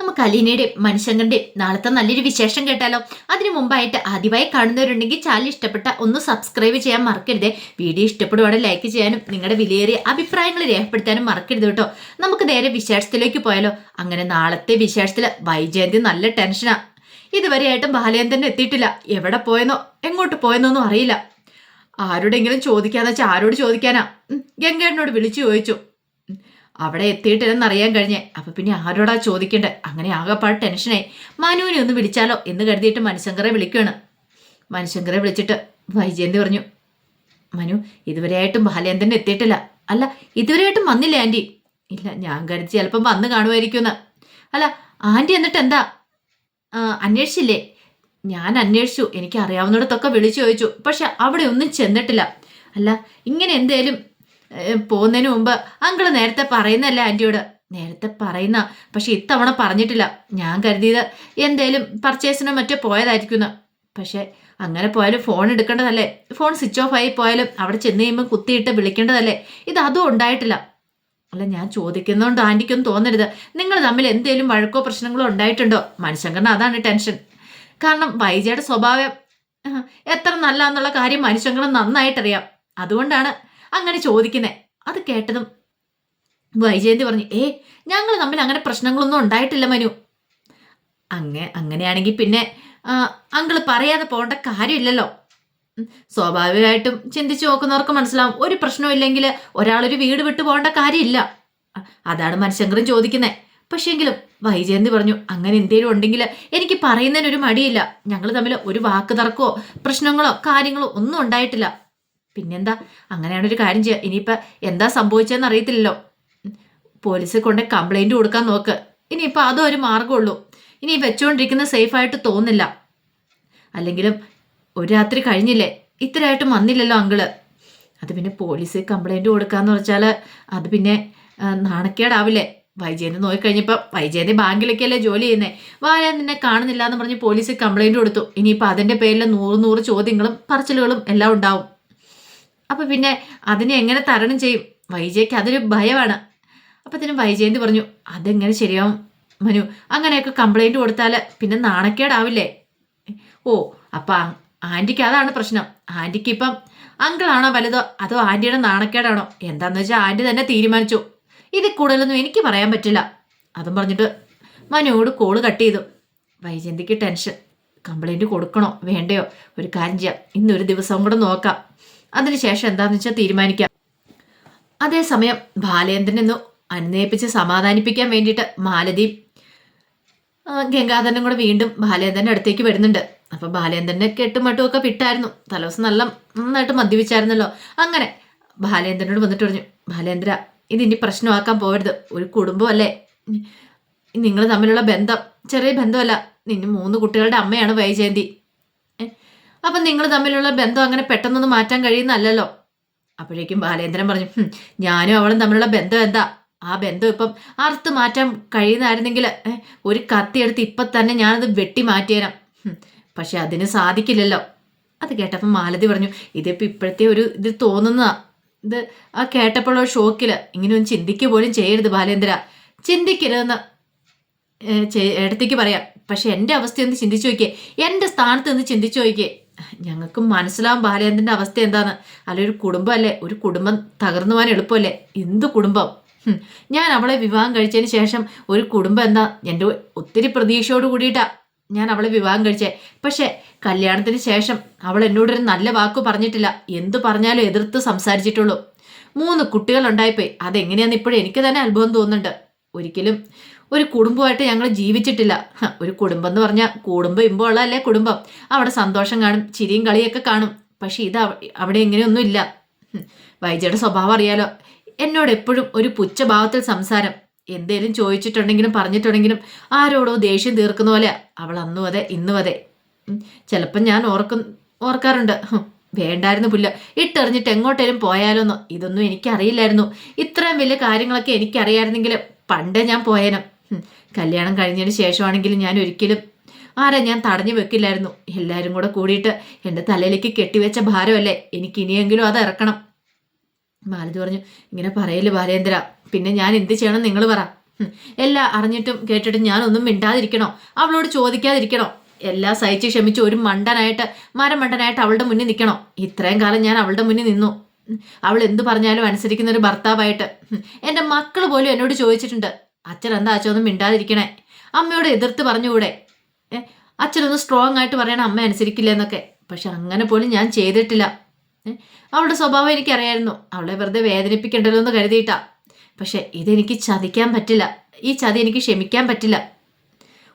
നമുക്ക് അലീനയുടെയും മനുഷ്യങ്ങളുടെയും നാളത്തെ നല്ലൊരു വിശേഷം കേട്ടാലോ? അതിനു മുമ്പായിട്ട് ആദ്യമായി കാണുന്നവരുണ്ടെങ്കിൽ ചാനൽ ഇഷ്ടപ്പെട്ട ഒന്ന് സബ്സ്ക്രൈബ് ചെയ്യാൻ മറക്കരുത്. വീഡിയോ ഇഷ്ടപ്പെടുവാണെങ്കിൽ ലൈക്ക് ചെയ്യാനും നിങ്ങളുടെ വിലയേറിയ അഭിപ്രായങ്ങൾ രേഖപ്പെടുത്താനും മറക്കരുത് കേട്ടോ. നമുക്ക് നേരെ വിശേഷത്തിലേക്ക് പോയാലോ? അങ്ങനെ നാളത്തെ വിശേഷത്തിൽ വൈജയന്തി നല്ല ടെൻഷനാ ഇതുവരെയായിട്ടും ബാലയന്തൻ എത്തിയിട്ടില്ല. എവിടെ പോയെന്നോ എങ്ങോട്ട് പോയെന്നൊന്നും അറിയില്ല. ആരോടെങ്കിലും ചോദിക്കാന്ന് വെച്ചാൽ ആരോട് ചോദിക്കാനാ? ഗംഗേട്ടനോട് വിളിച്ചു ചോദിച്ചു. അവിടെ എത്തിയിട്ടില്ലെന്ന് അറിയാൻ കഴിഞ്ഞേ. അപ്പൊ പിന്നെ ആരോടാ ചോദിക്കണ്ടേ? അങ്ങനെ ആകെപ്പാട് ടെൻഷനായി. മനുവിനെ ഒന്ന് വിളിച്ചാലോ എന്ന് കരുതിയിട്ട് മനുശങ്കറെ വിളിക്കുകയാണ് മനുശങ്കറെ വിളിച്ചിട്ട് വൈജയന്തി പറഞ്ഞു മനു ഇതുവരെയായിട്ടും ബാലേന്ദ്രൻ എത്തിയിട്ടില്ല. അല്ല ഇതുവരെയായിട്ടും വന്നില്ല ആന്റി ഇല്ല ഞാൻ കരുതി ചിലപ്പം വന്ന് കാണുമായിരിക്കുമെന്ന്. അല്ല ആന്റി എന്നിട്ട് എന്താ? അന്വേഷിച്ചില്ലേ? ഞാൻ അന്വേഷിച്ചു. എനിക്ക് അറിയാവുന്നിടത്തൊക്കെ വിളിച്ചു ചോദിച്ചു. പക്ഷെ അവിടെ ഒന്നും ചെന്നിട്ടില്ല. അല്ല ഇങ്ങനെ എന്തേലും പോകുന്നതിന് മുമ്പ് അങ്കിൾ നേരത്തെ പറയുന്നല്ലേ ആന്റിയോട് നേരത്തെ പറയുന്ന പക്ഷെ ഇത്തവണ പറഞ്ഞിട്ടില്ല. ഞാൻ കരുതിയത് എന്തേലും പർച്ചേസിനോ മറ്റോ പോയതായിരിക്കുന്നു. പക്ഷെ അങ്ങനെ പോയാലും ഫോൺ എടുക്കേണ്ടതല്ലേ? ഫോൺ സ്വിച്ച് ഓഫ് ആയി പോയാലും അവിടെ ചെന്ന് കഴിയുമ്പോൾ കുത്തിയിട്ട് വിളിക്കേണ്ടതല്ലേ? ഇത് അതും ഉണ്ടായിട്ടില്ല. അല്ല ഞാൻ ചോദിക്കുന്നതുകൊണ്ട് ആന്റിക്കൊന്നും തോന്നരുത്. നിങ്ങൾ തമ്മിൽ എന്തേലും വഴക്കോ പ്രശ്നങ്ങളോ ഉണ്ടായിട്ടുണ്ടോ? മനുഷ്യങ്കറിന് അതാണ് ടെൻഷൻ കാരണം വൈജയുടെ സ്വഭാവം എത്ര നല്ല എന്നുള്ള കാര്യം മനുഷ്യങ്ങളും നന്നായിട്ടറിയാം. അതുകൊണ്ടാണ് അങ്ങനെ ചോദിക്കുന്നത് അത് കേട്ടതും വൈജയന്തി പറഞ്ഞു ഏ ഞങ്ങൾ തമ്മിൽ അങ്ങനെ പ്രശ്നങ്ങളൊന്നും ഉണ്ടായിട്ടില്ല മനു. അങ്ങ അങ്ങനെയാണെങ്കിൽ പിന്നെ അങ്കിൾ പറയാതെ പോകേണ്ട കാര്യമില്ലല്ലോ. സ്വാഭാവികമായിട്ടും ചിന്തിച്ചു നോക്കുന്നവർക്ക് മനസ്സിലാവും ഒരു പ്രശ്നമില്ലെങ്കിൽ ഒരാളൊരു വീട് വിട്ടു പോകേണ്ട കാര്യമില്ല. അതാണ് മനുഷ്യങ്കറും ചോദിക്കുന്നത് പക്ഷേങ്കിലും വൈജയന്തി പറഞ്ഞു അങ്ങനെ എന്തെങ്കിലും ഉണ്ടെങ്കിൽ എനിക്ക് പറയുന്നതിനൊരു മടിയില്ല. ഞങ്ങൾ തമ്മിൽ ഒരു വാക്ക് തർക്കമോ പ്രശ്നങ്ങളോ കാര്യങ്ങളോ ഒന്നും ഉണ്ടായിട്ടില്ല. പിന്നെന്താ? അങ്ങനെയാണ് ഒരു കാര്യം ചെയ്യുക. ഇനിയിപ്പോൾ എന്താ സംഭവിച്ചതെന്ന് അറിയത്തില്ലല്ലോ. പോലീസ് കൊണ്ട് കംപ്ലൈന്റ് കൊടുക്കാൻ നോക്ക്. ഇനിയിപ്പോൾ അതും ഒരു മാർഗമുള്ളൂ ഇനി വെച്ചുകൊണ്ടിരിക്കുന്നത് സേഫായിട്ട് തോന്നില്ല. അല്ലെങ്കിലും ഒരു രാത്രി കഴിഞ്ഞില്ലേ? ഇത്രയായിട്ടും വന്നില്ലല്ലോ അങ്കിൾ. അത് പിന്നെ പോലീസ് കംപ്ലൈന്റ് കൊടുക്കാന്ന് വെച്ചാൽ അത് പിന്നെ നാണക്കേടാവില്ലേ? വൈജയന്തി നോക്കിക്കഴിഞ്ഞപ്പോൾ വൈജയന്തി ബാങ്കിലേക്കല്ലേ ജോലി ചെയ്യുന്നേ? വായ നിന്നെ കാണുന്നില്ല എന്ന് പറഞ്ഞ് പോലീസ് കംപ്ലൈന്റ് കൊടുത്തു. ഇനിയിപ്പോൾ അതിന്റെ പേരിൽ നൂറ് നൂറ് ചോദ്യങ്ങളും പറച്ചിലുകളും എല്ലാം ഉണ്ടാവും. അപ്പം പിന്നെ അതിനെ എങ്ങനെ തരണം ചെയ്യും? വൈജയ്ക്ക് അതൊരു ഭയമാണ്. അപ്പത്തിനും വൈജയന്തി പറഞ്ഞു അതെങ്ങനെ ശരിയാവും മനു? അങ്ങനെയൊക്കെ കംപ്ലൈന്റ് കൊടുത്താൽ പിന്നെ നാണക്കേടാവില്ലേ? ഓ അപ്പം ആന്റിക്ക് അതാണ് പ്രശ്നം. ആന്റിക്ക് ഇപ്പം അങ്കിളാണോ വലുതോ? അതോ ആന്റിയുടെ നാണക്കേടാണോ? എന്താന്ന് വെച്ചാൽ ആന്റി തന്നെ തീരുമാനിച്ചു. ഇത് കൂടുതലൊന്നും എനിക്ക് പറയാൻ പറ്റില്ല. അതും പറഞ്ഞിട്ട് മനുവോട് കോൾ കട്ട് ചെയ്തു. വൈജയന്തിക്ക് ടെൻഷൻ കംപ്ലൈന്റ് കൊടുക്കണോ? വേണ്ടയോ? ഒരു കാര്യം ചെയ്യാം. ഇന്നൊരു ദിവസം കൂടെ നോക്കാം. അതിനുശേഷം എന്താണെന്ന് വെച്ചാൽ തീരുമാനിക്കാം. അതേസമയം ബാലേന്ദ്രൻ ഒന്ന് അനുനയിപ്പിച്ച് സമാധാനിപ്പിക്കാൻ വേണ്ടിയിട്ട് മാലതി ഗംഗാധരനും കൂടെ വീണ്ടും ബാലേന്ദ്രന്റെ അടുത്തേക്ക് വരുന്നുണ്ട്. അപ്പോൾ ബാലേന്ദ്രന്റെ കെട്ടുമട്ടും ഒക്കെ വിട്ടായിരുന്നു. തലേദിവസം നല്ല നന്നായിട്ട് മദ്യപിച്ചായിരുന്നല്ലോ. അങ്ങനെ ബാലേന്ദ്രനോട് വന്നിട്ട് പറഞ്ഞു ബാലേന്ദ്ര ഇത് ഇനി പ്രശ്നമാക്കാൻ പോകരുത് ഒരു കുടുംബമല്ലേ? നിങ്ങൾ തമ്മിലുള്ള ബന്ധം ചെറിയ ബന്ധമല്ല. നിന്നെ മൂന്ന് കുട്ടികളുടെ അമ്മയാണ് വൈജയന്തി? അപ്പം നിങ്ങൾ തമ്മിലുള്ള ബന്ധം അങ്ങനെ പെട്ടെന്നൊന്നും മാറ്റാൻ കഴിയുന്നല്ലോ അപ്പോഴേക്കും ബാലേന്ദ്രൻ പറഞ്ഞു ഞാനും അവളും തമ്മിലുള്ള ബന്ധം എന്താ? ആ ബന്ധം ഇപ്പം അറുത്ത് മാറ്റാൻ കഴിയുന്നതായിരുന്നെങ്കിൽ ഏ, ഒരു കത്തിയെടുത്ത് ഇപ്പം തന്നെ ഞാനത് വെട്ടി മാറ്റിയേരാം. പക്ഷെ അതിന് സാധിക്കില്ലല്ലോ. അത് കേട്ടപ്പോൾ മാലതി പറഞ്ഞു ഇതിപ്പോൾ ഇപ്പോഴത്തെ ഒരു ഇത് തോന്നുന്നതാ. ഇത് ആ കേട്ടപ്പോഴുള്ള ഷോക്കിൽ ഇങ്ങനെ ഒന്ന് ചിന്തിക്കുക പോലും ചെയ്യരുത് ബാലേന്ദ്ര. ചിന്തിക്കരുതെന്ന് ഇടത്തേക്ക് പറയാം. പക്ഷെ എന്റെ അവസ്ഥയൊന്ന് ചിന്തിച്ചു നോക്കിയേ എന്റെ സ്ഥാനത്ത് നിന്ന് ചിന്തിച്ചു നോക്കിയേ ഞങ്ങൾക്ക് മനസ്സിലാവും ബാലേന്ദ്രന്റെ അവസ്ഥ എന്താന്ന്. അല്ല ഒരു കുടുംബമല്ലേ? ഒരു കുടുംബം തകർന്നു പോകാൻ എളുപ്പമല്ലേ? എന്ത് കുടുംബം? ഞാൻ അവളെ വിവാഹം കഴിച്ചതിന് ശേഷം ഒരു കുടുംബം എന്താ? എന്റെ ഒത്തിരി പ്രതീക്ഷയോട് കൂടിയിട്ടാ ഞാൻ അവളെ വിവാഹം കഴിച്ചേ. പക്ഷേ കല്യാണത്തിന് ശേഷം അവൾ എന്നോട് ഒരു നല്ല വാക്ക് പറഞ്ഞിട്ടില്ല. എന്ത് പറഞ്ഞാലും എതിർത്ത് സംസാരിച്ചിട്ടുള്ളൂ. മൂന്ന് കുട്ടികൾ ഉണ്ടായിപ്പോയി അതെങ്ങനെയാന്ന് ഇപ്പോഴും എനിക്ക് തന്നെ അത്ഭുതം തോന്നുന്നുണ്ട്. ഒരിക്കലും ഒരു കുടുംബമായിട്ട് ഞങ്ങൾ ജീവിച്ചിട്ടില്ല. ഒരു കുടുംബം എന്ന് പറഞ്ഞാൽ കുടുംബം ഇമ്പുള്ളതല്ലേ കുടുംബം. അവിടെ സന്തോഷം കാണും ചിരിയും കളിയൊക്കെ കാണും. പക്ഷെ ഇത് അവ- അവിടെ ഇങ്ങനെയൊന്നും ഇല്ല. വൈജയുടെ സ്വഭാവം അറിയാലോ. എന്നോട് എപ്പോഴും ഒരു പുച്ഛഭാവത്തിൽ സംസാരം. എന്തേലും ചോദിച്ചിട്ടുണ്ടെങ്കിലും പറഞ്ഞിട്ടുണ്ടെങ്കിലും ആരോടോ ദേഷ്യം തീർക്കുന്ന പോലെ അവൾ അന്നും അതെ ഇന്നും അതെ. ചിലപ്പം ഞാൻ ഓർക്കും ഓർക്കാറുണ്ട്. വേണ്ടായിരുന്നു പുല്ല. ഇട്ടെറിഞ്ഞിട്ട് എങ്ങോട്ടേലും പോയാലോന്നോ. ഇതൊന്നും എനിക്കറിയില്ലായിരുന്നു. ഇത്രയും വലിയ കാര്യങ്ങളൊക്കെ എനിക്കറിയായിരുന്നെങ്കിൽ പണ്ടേ ഞാൻ പോയേനം. കല്യാണം കഴിഞ്ഞതിന് ശേഷമാണെങ്കിലും ഞാൻ ഒരിക്കലും ആരെ ഞാൻ തടഞ്ഞു വെക്കില്ലായിരുന്നു. എല്ലാവരും കൂടെ കൂടിയിട്ട് എന്റെ തലയിലേക്ക് കെട്ടിവെച്ച ഭാരമല്ലേ? എനിക്ക് ഇനിയെങ്കിലും അത് ഇറക്കണം. മാലതി പറഞ്ഞു ഇങ്ങനെ പറയല്ലേ ബാലേന്ദ്ര? പിന്നെ ഞാൻ എന്ത് ചെയ്യണം നിങ്ങൾ പറ. എല്ലാ അറിഞ്ഞിട്ടും കേട്ടിട്ടും ഞാനൊന്നും മിണ്ടാതിരിക്കണോ? അവളോട് ചോദിക്കാതിരിക്കണോ? എല്ലാം സഹിച്ച് ക്ഷമിച്ച് ഒരു മണ്ടനായിട്ട് മരമണ്ടനായിട്ട് അവളുടെ മുന്നിൽ നിൽക്കണോ? ഇത്രയും കാലം ഞാൻ അവളുടെ മുന്നിൽ നിന്നു. അവൾ എന്ത് പറഞ്ഞാലും അനുസരിക്കുന്ന ഒരു ഭർത്താവായിട്ട് എന്റെ മക്കൾ പോലും എന്നോട് ചോദിച്ചിട്ടുണ്ട്. അച്ഛൻ എന്താ അച്ഛൻ ഒന്നും മിണ്ടാതിരിക്കണേ? അമ്മയോട് എതിർത്ത് പറഞ്ഞുകൂടെ? അച്ഛനൊന്ന് സ്ട്രോങ് ആയിട്ട് പറയണം അമ്മ അനുസരിക്കില്ല എന്നൊക്കെ. പക്ഷെ അങ്ങനെ പോലും ഞാൻ ചെയ്തിട്ടില്ല. അവളുടെ സ്വഭാവം എനിക്കറിയായിരുന്നു. അവളെ വെറുതെ വേദനിപ്പിക്കണ്ടല്ലോ എന്ന് കരുതിയിട്ടാ. പക്ഷെ ഇതെനിക്ക് ചതിക്കാൻ പറ്റില്ല. ഈ ചതി എനിക്ക് ക്ഷമിക്കാൻ പറ്റില്ല.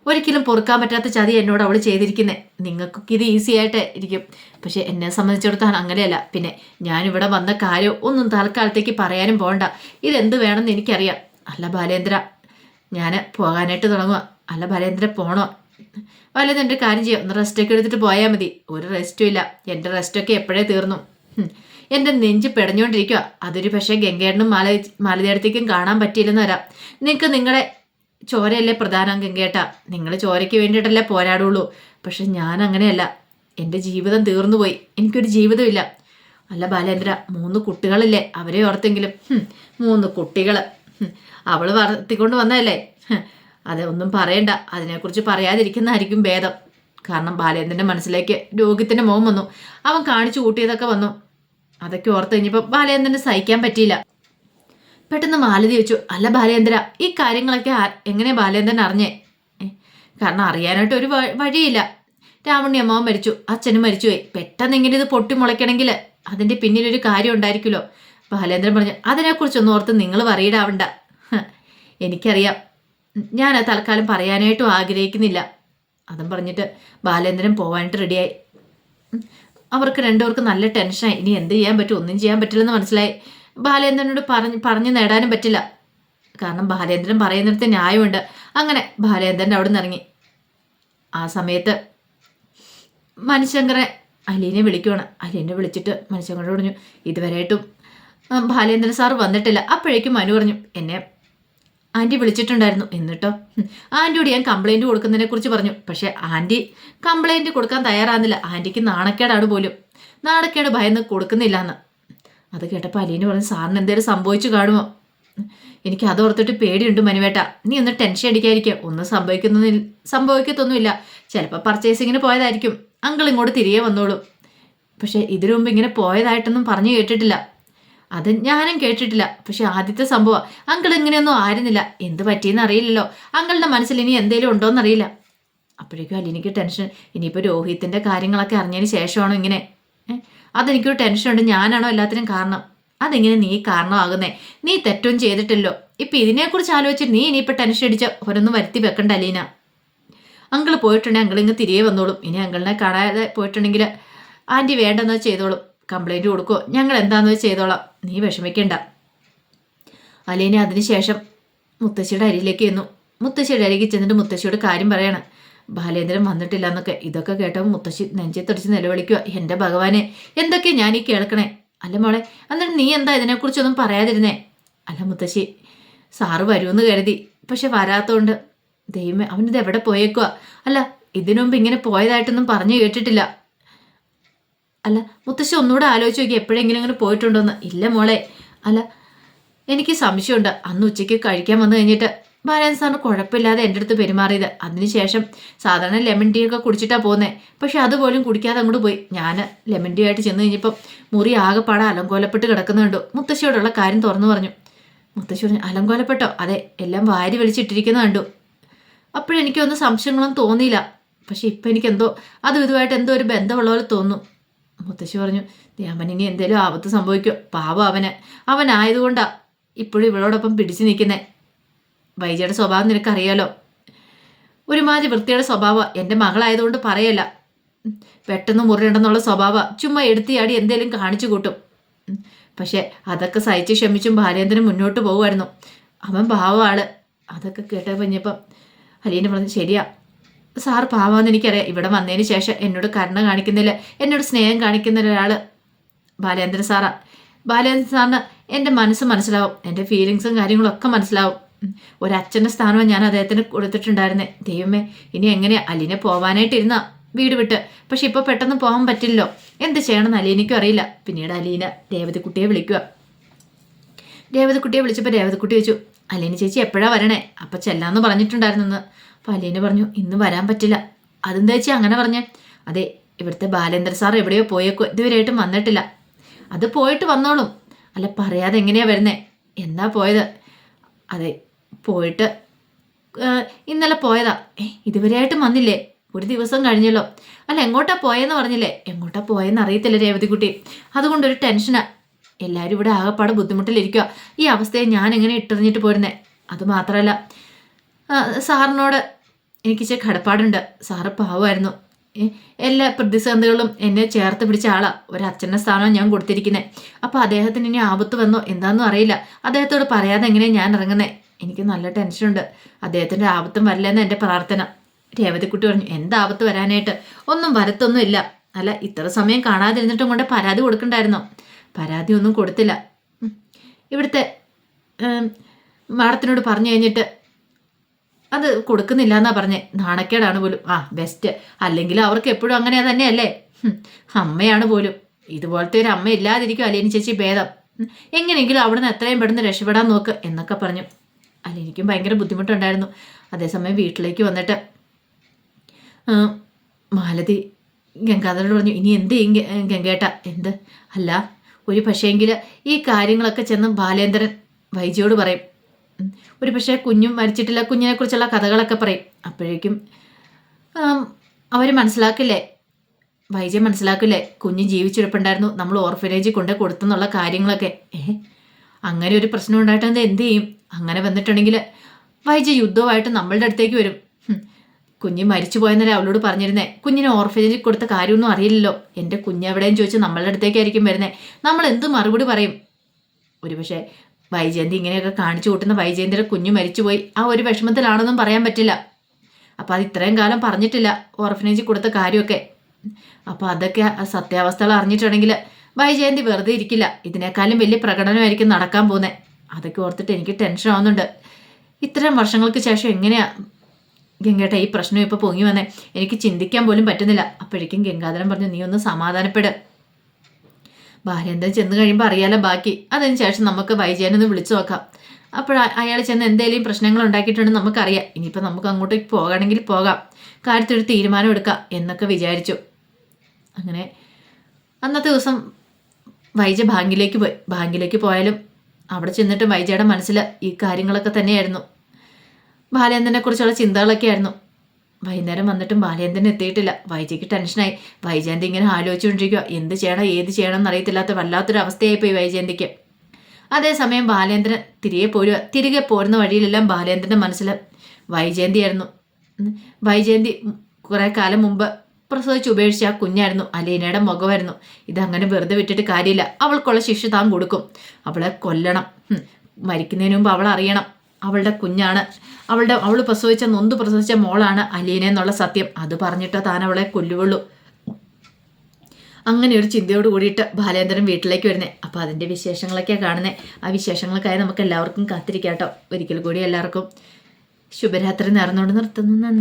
ഒരിക്കലും പൊറുക്കാൻ പറ്റാത്ത ചതി എന്നോട് അവൾ ചെയ്തിരിക്കുന്നത് നിങ്ങൾക്കൊക്കെ ഇത് ഈസി ആയിട്ട് ഇരിക്കും. പക്ഷെ എന്നെ സംബന്ധിച്ചിടത്തോളം അങ്ങനെയല്ല. പിന്നെ ഞാനിവിടെ വന്ന കാര്യം ഒന്നും തൽക്കാലത്തേക്ക് പറയാനും പോകണ്ട ഇതെന്ത് വേണമെന്ന് എനിക്കറിയാം. അല്ല ബാലേന്ദ്ര ഞാൻ പോകാനായിട്ട് തുടങ്ങുക അല്ല ബാലേന്ദ്ര പോണോ? വല്ലത് എന്റെ കാര്യം ചെയ്യാം. ഒന്ന് റെസ്റ്റൊക്കെ എടുത്തിട്ട് പോയാൽ മതി. ഒരു റെസ്റ്റും ഇല്ല. എന്റെ റെസ്റ്റൊക്കെ എപ്പോഴേ തീർന്നു? എന്റെ നെഞ്ച് പെടഞ്ഞുകൊണ്ടിരിക്കുക അതൊരു പക്ഷേ ഗംഗേട്ടനും മാല മാലതേടത്തേക്കും കാണാൻ പറ്റിയില്ലെന്ന് വരാം. നിങ്ങൾക്ക് നിങ്ങളെ ചോരയല്ലേ പ്രധാനം ഗംഗേട്ട? നിങ്ങൾ ചോരയ്ക്ക് വേണ്ടിയിട്ടല്ലേ പോരാടുള്ളൂ. പക്ഷെ ഞാൻ അങ്ങനെയല്ല എന്റെ ജീവിതം തീർന്നു പോയി എനിക്കൊരു ജീവിതമില്ല അല്ല ബാലേന്ദ്ര മൂന്ന് കുട്ടികളില്ലേ. അവരെ ഓർത്തെങ്കിലും. മൂന്ന് കുട്ടികൾ അവൾ വളർത്തിക്കൊണ്ട് വന്നതല്ലേ? അതെ ഒന്നും പറയണ്ട. അതിനെക്കുറിച്ച് പറയാതിരിക്കുന്നതായിരിക്കും ഭേദം. കാരണം ബാലേന്ദ്രന്റെ മനസ്സിലേക്ക് രോഗത്തിന്റെ മോം വന്നു. അവൻ കാണിച്ചു കൂട്ടിയതൊക്കെ വന്നു. അതൊക്കെ ഓർത്ത് കഴിഞ്ഞപ്പോൾ ബാലേന്ദ്രന് സഹിക്കാൻ പറ്റിയില്ല. പെട്ടെന്ന് മാലതി വെച്ചു അല്ല ബാലേന്ദ്ര ഈ കാര്യങ്ങളൊക്കെ എങ്ങനെ ബാലേന്ദ്രൻ അറിഞ്ഞേ? കാരണം അറിയാനായിട്ട് ഒരു വഴിയില്ല. രാവണി അമ്മാവൻ മരിച്ചു. അച്ഛനും മരിച്ചുപോയി. പെട്ടെന്ന് ഇങ്ങനെ ഇത് പൊട്ടി മുളയ്ക്കണമെങ്കിൽ അതിന്റെ പിന്നിലൊരു കാര്യം ഉണ്ടായിരിക്കുമല്ലോ. ബാലേന്ദ്രൻ പറഞ്ഞു അതിനെക്കുറിച്ചൊന്നും ഓർത്ത് നിങ്ങൾ പറയിടാവണ്ട എനിക്കറിയാം. ഞാൻ അത് തൽക്കാലം പറയാനായിട്ടും ആഗ്രഹിക്കുന്നില്ല. അതും പറഞ്ഞിട്ട് ബാലേന്ദ്രൻ പോവാനായിട്ട് റെഡിയായി അവർക്ക് രണ്ടുപേർക്കും നല്ല ടെൻഷനായി ഇനി എന്ത് ചെയ്യാൻ പറ്റും? ഒന്നും ചെയ്യാൻ പറ്റില്ലെന്ന് മനസ്സിലായി. ബാലേന്ദ്രനോട് പറഞ്ഞ് പറഞ്ഞു നേടാനും പറ്റില്ല. കാരണം ബാലേന്ദ്രൻ പറയുന്നിടത്ത് ന്യായമുണ്ട്. അങ്ങനെ ബാലേന്ദ്രൻ അവിടെ നിന്ന് ഇറങ്ങി. ആ സമയത്ത് മനുശങ്കറെ അലീനെ വിളിക്കുവാണ്. അലീനെ വിളിച്ചിട്ട് മനുശങ്കറോട് പറഞ്ഞു ഇതുവരെയായിട്ടും ബാലേന്ദ്രൻ സാർ വന്നിട്ടില്ല. അപ്പോഴേക്കും മനു പറഞ്ഞു എന്നെ ആന്റി വിളിച്ചിട്ടുണ്ടായിരുന്നു. എന്നിട്ടോ? ആന്റിയോട് ഞാൻ കംപ്ലൈന്റ് കൊടുക്കുന്നതിനെ കുറിച്ച് പറഞ്ഞു. പക്ഷെ ആന്റി കംപ്ലൈന്റ് കൊടുക്കാൻ തയ്യാറാകുന്നില്ല. ആന്റിക്ക് നാണക്കേടാണ് പോലും. നാണക്കേട് ഭയന്ന് കൊടുക്കുന്നില്ല എന്ന് അത് കേട്ടപ്പോൾ അലീന് പറഞ്ഞു സാറിന് എന്തേലും സംഭവിച്ചു കാണുമോ? എനിക്ക് അതോർത്തിട്ട് പേടിയുണ്ട് മനുവേട്ട. നീ ഒന്ന് ടെൻഷൻ അടിക്കാതിരിക്കുക ഒന്നും സംഭവിക്കുന്ന സംഭവിക്കത്തൊന്നുമില്ല. ചിലപ്പോൾ പർച്ചേസിങ്ങിന് പോയതായിരിക്കും. അങ്കിൾ ഇങ്ങോട്ട് തിരികെ വന്നോളൂ. പക്ഷേ ഇതിനു മുമ്പ് ഇങ്ങനെ പോയതായിട്ടൊന്നും പറഞ്ഞു കേട്ടിട്ടില്ല. അത് ഞാനും കേട്ടിട്ടില്ല. പക്ഷെ ആദ്യത്തെ സംഭവം അങ്കിൾ ഇങ്ങനെയൊന്നും ആയിരുന്നില്ല. എന്ത് പറ്റിയെന്ന് അറിയില്ലല്ലോ. അങ്കിളുടെ മനസ്സിൽ ഇനി എന്തേലും ഉണ്ടോയെന്ന് അറിയില്ല അപ്പോഴേക്കും അല്ലെനിക്ക് ടെൻഷൻ. ഇനിയിപ്പോൾ രോഹിത്തിന്റെ കാര്യങ്ങളൊക്കെ അറിഞ്ഞതിന് ശേഷമാണോ ഇങ്ങനെ? അതെനിക്കൊരു ടെൻഷനുണ്ട്. ഞാനാണോ എല്ലാത്തിനും കാരണം? അതെങ്ങനെ നീ കാരണമാകുന്നേ? നീ തെറ്റും ചെയ്തിട്ടല്ലോ ഇപ്പം ഇതിനെക്കുറിച്ച് ആലോചിച്ചിട്ട് നീ ഇനിയിപ്പോൾ ടെൻഷൻ അടിച്ച ഒരൊന്നും വരുത്തി വെക്കണ്ട അലീന. അങ്കിൾ പോയിട്ടുണ്ടെങ്കിൽ അങ്കിൾ ഇങ്ങ് തിരികെ വന്നോളും. ഇനി അങ്കിളിനെ കാണാതെ പോയിട്ടുണ്ടെങ്കിൽ ആന്റി വേണ്ടെന്ന് ചെയ്തോളും. കംപ്ലൈന്റ് കൊടുക്കുമോ ഞങ്ങൾ എന്താണെന്ന് ചെയ്തോളാം. നീ വിഷമിക്കണ്ട. അലീന അതിനുശേഷം മുത്തശ്ശിയുടെ അരിയിലേക്ക് ചെന്നു. മുത്തശ്ശിയുടെ അരികിൽ ചെന്നിട്ട് മുത്തശ്ശിയോട് കാര്യം പറയണം. ബാലേന്ദ്രൻ വന്നിട്ടില്ല എന്നൊക്കെ. ഇതൊക്കെ കേട്ടപ്പോൾ മുത്തശ്ശി നെഞ്ചത്തടിച്ച് നിലവിളിക്കുക. എന്റെ ഭഗവാനെ എന്തൊക്കെയാ ഞാൻ ഈ കേൾക്കണേ? അല്ല മോളെ എന്നിട്ട് നീ എന്താ ഇതിനെക്കുറിച്ചൊന്നും പറയാതിരുന്നേ? അല്ല മുത്തശ്ശി സാറ് വരുമെന്ന് കരുതി. പക്ഷെ വരാത്തതുകൊണ്ട് ദൈവമേ അവനിത് എവിടെ പോയേക്കുക അല്ല ഇതിനു മുമ്പ് ഇങ്ങനെ പോയതായിട്ടൊന്നും പറഞ്ഞു കേട്ടിട്ടില്ല. അല്ല മുത്തശ്ശി ഒന്നുകൂടെ ആലോചിച്ച് നോക്കി എപ്പോഴെങ്കിലും അങ്ങനെ പോയിട്ടുണ്ടോന്ന്. ഇല്ല മോളെ. അല്ല എനിക്ക് സംശയമുണ്ട്. അന്ന് ഉച്ചയ്ക്ക് കഴിക്കാൻ വന്നു കഴിഞ്ഞിട്ട് ബാലൻ സാറിന് കുഴപ്പമില്ലാതെ എന്റെ അടുത്ത് പെരുമാറിയത്. അതിനുശേഷം സാധാരണ ലെമൺ ടീ ഒക്കെ കുടിച്ചിട്ടാണ് പോകുന്നത് പക്ഷെ അതുപോലും കുടിക്കാതെ അങ്ങോട്ട് പോയി. ഞാൻ ലെമൺ ടീ ആയിട്ട് ചെന്ന് കഴിഞ്ഞപ്പം മുറി ആകെപ്പാടെ അലങ്കോലപ്പെട്ട് കിടക്കുന്നുണ്ട് മുത്തശ്ശിയോടുള്ള കാര്യം തുറന്നു പറഞ്ഞു. മുത്തശ്ശി പറഞ്ഞു അലങ്കോലപ്പെട്ടോ? അതെ എല്ലാം വാരി വലിച്ചിട്ടിരിക്കുന്ന കണ്ടു. അപ്പോഴെനിക്കൊന്നും സംശയങ്ങളൊന്നും തോന്നിയില്ല. പക്ഷെ ഇപ്പം എനിക്കെന്തോ അതും ഇതുമായിട്ട് എന്തോ ഒരു ബന്ധമുള്ള പോലെ തോന്നുന്നു. മുത്തശ്ശി പറഞ്ഞു "ദേ, അവൻ ഇനി എന്തേലും ആപത്ത് സംഭവിക്കും? പാവം അവന്. അവനായതുകൊണ്ടാ ഇപ്പോഴും ഇവളോടൊപ്പം പിടിച്ചു നിൽക്കുന്നേ. വൈജയുടെ സ്വഭാവം നിനക്കറിയാലോ? ഒരുമാതിരി വൃത്തിയുടെ സ്വഭാവം എന്റെ മകളായതുകൊണ്ട് പറയല്ല. പെട്ടെന്ന് മുറിയുണ്ടെന്നുള്ള സ്വഭാവം ചുമ്മാ എടുത്തിയാടി എന്തേലും കാണിച്ചു കൂട്ടും. പക്ഷേ അതൊക്കെ സഹിച്ച് ക്ഷമിച്ചും ബാലേന്ദ്രൻ മുന്നോട്ട് പോകുമായിരുന്നു. അവൻ ഭാവമാണ് അതൊക്കെ കേട്ടപ്പോൾ കഴിഞ്ഞപ്പം അലീന പറഞ്ഞു ശരിയാ. സാർ പാവാന്ന് എനിക്കറിയാം. ഇവിടെ വന്നതിന് ശേഷം എന്നോട് കരുണ കാണിക്കുന്നില്ല. എന്നോട് സ്നേഹം കാണിക്കുന്ന ഒരാൾ ബാലേന്ദ്രൻ സാറാ. ബാലേന്ദ്രൻ സാറിന് എന്റെ മനസ്സ് മനസ്സിലാവും. എന്റെ ഫീലിങ്സും കാര്യങ്ങളും ഒക്കെ മനസ്സിലാവും. ഒരച്ഛന്റെ സ്ഥാനവും ഞാൻ അദ്ദേഹത്തിന് കൊടുത്തിട്ടുണ്ടായിരുന്നേ. ദൈവമേ ഇനി എങ്ങനെയാ? അലീനെ പോവാനായിട്ടിരുന്ന വീട് വിട്ട്. പക്ഷെ ഇപ്പോൾ പെട്ടെന്ന് പോകാൻ പറ്റില്ലല്ലോ. എന്ത് ചെയ്യണമെന്ന് അലീനയ്ക്കും അറിയില്ല. പിന്നീട് അലീന രേവതിക്കുട്ടിയെ വിളിക്കുക. രേവതിക്കുട്ടിയെ വിളിച്ചപ്പോൾ രേവതിക്കുട്ടി വെച്ചു അലീന ചേച്ചി എപ്പോഴാ വരണേ? അപ്പം ചെല്ലാന്ന് പറഞ്ഞിട്ടുണ്ടായിരുന്നെന്ന്. അപ്പം അലീന പറഞ്ഞു ഇന്ന് വരാൻ പറ്റില്ല. അതെന്താ വെച്ചാൽ അങ്ങനെ പറഞ്ഞേ? അതെ ഇവിടുത്തെ ബാലേന്ദ്ര സാർ എവിടെയോ പോയേക്കോ ഇതുവരെയായിട്ടും വന്നിട്ടില്ല. അത് പോയിട്ട് വന്നോളും. അല്ല പറയാതെ എങ്ങനെയാ വരുന്നേ? എന്താ പോയത്? അതെ പോയിട്ട് ഇന്നലെ പോയതാ. ഇതുവരെയായിട്ടും വന്നില്ലേ? ഒരു ദിവസം കഴിഞ്ഞല്ലോ. അല്ല എങ്ങോട്ടാ പോയെന്ന് പറഞ്ഞില്ലേ? എങ്ങോട്ടാ പോയെന്ന് അറിയത്തില്ല രേവതിക്കുട്ടി. അതുകൊണ്ടൊരു ടെൻഷനാ. എല്ലാവരും ഇവിടെ ആകെപ്പാടെ ബുദ്ധിമുട്ടിലിരിക്കുക ഈ അവസ്ഥയെ ഞാൻ എങ്ങനെ ഇട്ടെറിഞ്ഞിട്ട് പോരുന്നേ? അത് മാത്രമല്ല സാറിനോട് എനിക്ക് ഇച്ചിരി കടപ്പാടുണ്ട്. സാറ് പാവമായിരുന്നു. എല്ലാ പ്രതിസന്ധികളും എന്നെ ചേർത്ത് പിടിച്ച ആളാ. അച്ഛന്റെ സ്ഥാനമാണ് ഞാൻ കൊടുത്തിരിക്കുന്നത് അപ്പോൾ അദ്ദേഹത്തിന് ഇനി ആപത്ത് വന്നോ എന്താണെന്നും അറിയില്ല. അദ്ദേഹത്തോട് പറയാതെ എങ്ങനെയാണ് ഞാൻ ഇറങ്ങുന്നത് എനിക്ക് നല്ല ടെൻഷനുണ്ട്. അദ്ദേഹത്തിന്റെ ആപത്തും വരില്ലെന്ന് എന്റെ പ്രാർത്ഥന. രേവതിക്കുട്ടി പറഞ്ഞു എന്താപത്ത് വരാനായിട്ട്? ഒന്നും വരത്തൊന്നും ഇല്ല. അല്ല ഇത്ര സമയം കാണാതിരുന്നിട്ടും കൊണ്ട് പരാതി കൊടുക്കണ്ടായിരുന്നോ? പരാതി ഒന്നും കൊടുത്തില്ല. ഇവിടുത്തെ മാഡത്തിനോട് പറഞ്ഞു കഴിഞ്ഞിട്ട് അത് കൊടുക്കുന്നില്ല എന്നാ പറഞ്ഞേ. നാണക്കേടാണ് പോലും. ആ ബെസ്റ്റ് അല്ലെങ്കിൽ അവർക്ക് എപ്പോഴും അങ്ങനെ തന്നെയല്ലേ? അമ്മയാണ് പോലും. ഇതുപോലത്തെ ഒരു അമ്മ ഇല്ലാതിരിക്കും അല്ലേനി ചേച്ചി ഭേദം. എങ്ങനെയെങ്കിലും അവിടുന്ന് എത്രയും പെട്ടെന്ന് രക്ഷപ്പെടാൻ നോക്ക് എന്നൊക്കെ പറഞ്ഞു. അല്ലെനിക്കും ഭയങ്കര ബുദ്ധിമുട്ടുണ്ടായിരുന്നു. അതേസമയം വീട്ടിലേക്ക് വന്നിട്ട് മാലതി ഗംഗാധരോട് പറഞ്ഞു ഇനി എന്ത് ഗംഗേട്ട? എന്ത്? അല്ല ഒരു പക്ഷേങ്കിൽ ഈ കാര്യങ്ങളൊക്കെ ചെന്ന് ബാലേന്ദ്രൻ വൈജിയോട് പറയും. ഒരു പക്ഷേ കുഞ്ഞും മരിച്ചിട്ടില്ല കുഞ്ഞിനെക്കുറിച്ചുള്ള കഥകളൊക്കെ പറയും. അപ്പോഴേക്കും അവർ മനസ്സിലാക്കില്ലേ? വൈജയ മനസ്സിലാക്കില്ലേ? കുഞ്ഞ് ജീവിച്ചിരിപ്പുണ്ടായിരുന്നു. നമ്മൾ ഓർഫനേജിൽ കൊണ്ട് കൊടുത്തെന്നുള്ള കാര്യങ്ങളൊക്കെ. ഏ അങ്ങനെ ഒരു പ്രശ്നം ഉണ്ടായിട്ടെന്ത്? എന്ത് ചെയ്യും? അങ്ങനെ വന്നിട്ടുണ്ടെങ്കിൽ വൈജ യുദ്ധമായിട്ട് നമ്മളുടെ അടുത്തേക്ക് വരും. കുഞ്ഞ് മരിച്ചു പോയെന്നല്ലേ അവളോട് പറഞ്ഞിരുന്നേ. കുഞ്ഞിനെ ഓർഫനേജിൽ കൊടുത്ത കാര്യമൊന്നും അറിയില്ലല്ലോ. എന്റെ കുഞ്ഞ് എവിടെയും ചോദിച്ച് നമ്മളുടെ അടുത്തേക്കായിരിക്കും വരുന്നത് നമ്മൾ എന്ത് മറുപടി പറയും? ഒരുപക്ഷെ വൈജയന്തി ഇങ്ങനെയൊക്കെ കാണിച്ചു കൂട്ടുന്ന വൈജയന്തിയുടെ കുഞ്ഞു മരിച്ചുപോയി. ആ ഒരു വിഷമത്തിലാണെന്നും പറയാൻ പറ്റില്ല. അപ്പോൾ അത് ഇത്രയും കാലം പറഞ്ഞിട്ടില്ല ഓർഫനേജിൽ കൊടുത്ത കാര്യമൊക്കെ. അപ്പോൾ അതൊക്കെ സത്യാവസ്ഥകൾ അറിഞ്ഞിട്ടുണ്ടെങ്കിൽ വൈജയന്തി വെറുതെ ഇരിക്കില്ല. ഇതിനേക്കാളും വലിയ പ്രകടനമായിരിക്കും നടക്കാൻ പോകുന്നത് അതൊക്കെ ഓർത്തിട്ട് എനിക്ക് ടെൻഷൻ ആവുന്നുണ്ട്. ഇത്രയും വർഷങ്ങൾക്ക് ശേഷം എങ്ങനെയാ ഗംഗേട്ട ഈ പ്രശ്നം ഇപ്പോൾ പൊങ്ങി വന്നേ? എനിക്ക് ചിന്തിക്കാൻ പോലും പറ്റുന്നില്ല. അപ്പോഴേക്കും ഗംഗാധരൻ പറഞ്ഞു നീ ഒന്ന് സമാധാനപ്പെട്. ബാലേന്ദ്രൻ ചെന്ന് കഴിയുമ്പോൾ അറിയാലോ ബാക്കി. അതിന് ശേഷം നമുക്ക് വൈജയനൊന്ന് വിളിച്ചു നോക്കാം. അപ്പോൾ അയാൾ ചെന്ന് എന്തെങ്കിലും പ്രശ്നങ്ങൾ ഉണ്ടാക്കിയിട്ടുണ്ടെന്ന് നമുക്കറിയാം. ഇനിയിപ്പോൾ നമുക്ക് അങ്ങോട്ടേക്ക് പോകണമെങ്കിൽ പോകാം. കാര്യത്തിലൊരു തീരുമാനം എടുക്കാം എന്നൊക്കെ വിചാരിച്ചു. അങ്ങനെ അന്നത്തെ ദിവസം വൈജ ബാങ്കിലേക്ക് പോയി. ബാങ്കിലേക്ക് പോയാലും അവിടെ ചെന്നിട്ട് വൈജയുടെ മനസ്സിൽ ഈ കാര്യങ്ങളൊക്കെ തന്നെയായിരുന്നു. ബാലേന്ദ്രനെ കുറിച്ചുള്ള ചിന്തകളൊക്കെ ആയിരുന്നു. വൈകുന്നേരം വന്നിട്ടും ബാലേന്ദ്രൻ എത്തിയിട്ടില്ല. വൈജയ്ക്ക് ടെൻഷനായി. വൈജയന്തി ഇങ്ങനെ ആലോചിച്ചുകൊണ്ടിരിക്കുക എന്ത് ചെയ്യണം ഏത് ചെയ്യണം എന്നറിയത്തില്ലാത്ത വല്ലാത്തൊരു അവസ്ഥയായി പോയി വൈജയന്തിക്ക്. അതേസമയം ബാലേന്ദ്രൻ തിരികെ പോരുക തിരികെ പോരുന്ന വഴിയിലെല്ലാം ബാലേന്ദ്രന്റെ മനസ്സിൽ വൈജയന്തിയായിരുന്നു. വൈജയന്തി കുറേ കാലം മുമ്പ് പ്രസവിച്ച് ഉപേക്ഷിച്ച ആ കുഞ്ഞായിരുന്നു. അലീനയുടെ മുഖമായിരുന്നു. ഇതങ്ങനെ വെറുതെ വിട്ടിട്ട് കാര്യമില്ല. അവൾക്കുള്ള ശിക്ഷ താൻ കൊടുക്കും. അവളെ കൊല്ലണം. മരിക്കുന്നതിന് മുമ്പ് അവൾ അറിയണം അവളുടെ കുഞ്ഞാണ്. അവളുടെ അവൾ പ്രസവിച്ച നൊന്ത് പ്രസവിച്ച മോളാണ് അലീന എന്നുള്ള സത്യം. അത് പറഞ്ഞിട്ട് താൻ അവളെ കൊല്ലുവുള്ളൂ. അങ്ങനെ ഒരു ചിന്തയോട് കൂടിയിട്ട് ബാലേന്ദ്രൻ വീട്ടിലേക്ക് വരുന്നേ. അപ്പോൾ അതിന്റെ വിശേഷങ്ങളൊക്കെ കാണുന്നത് ആ വിശേഷങ്ങൾക്കായി നമുക്ക് എല്ലാവർക്കും കാത്തിരിക്കാം കേട്ടോ ഒരിക്കൽ കൂടി എല്ലാവർക്കും ശുഭരാത്രി നേർന്നുകൊണ്ട് നിർത്തുന്നു. നന്ദി.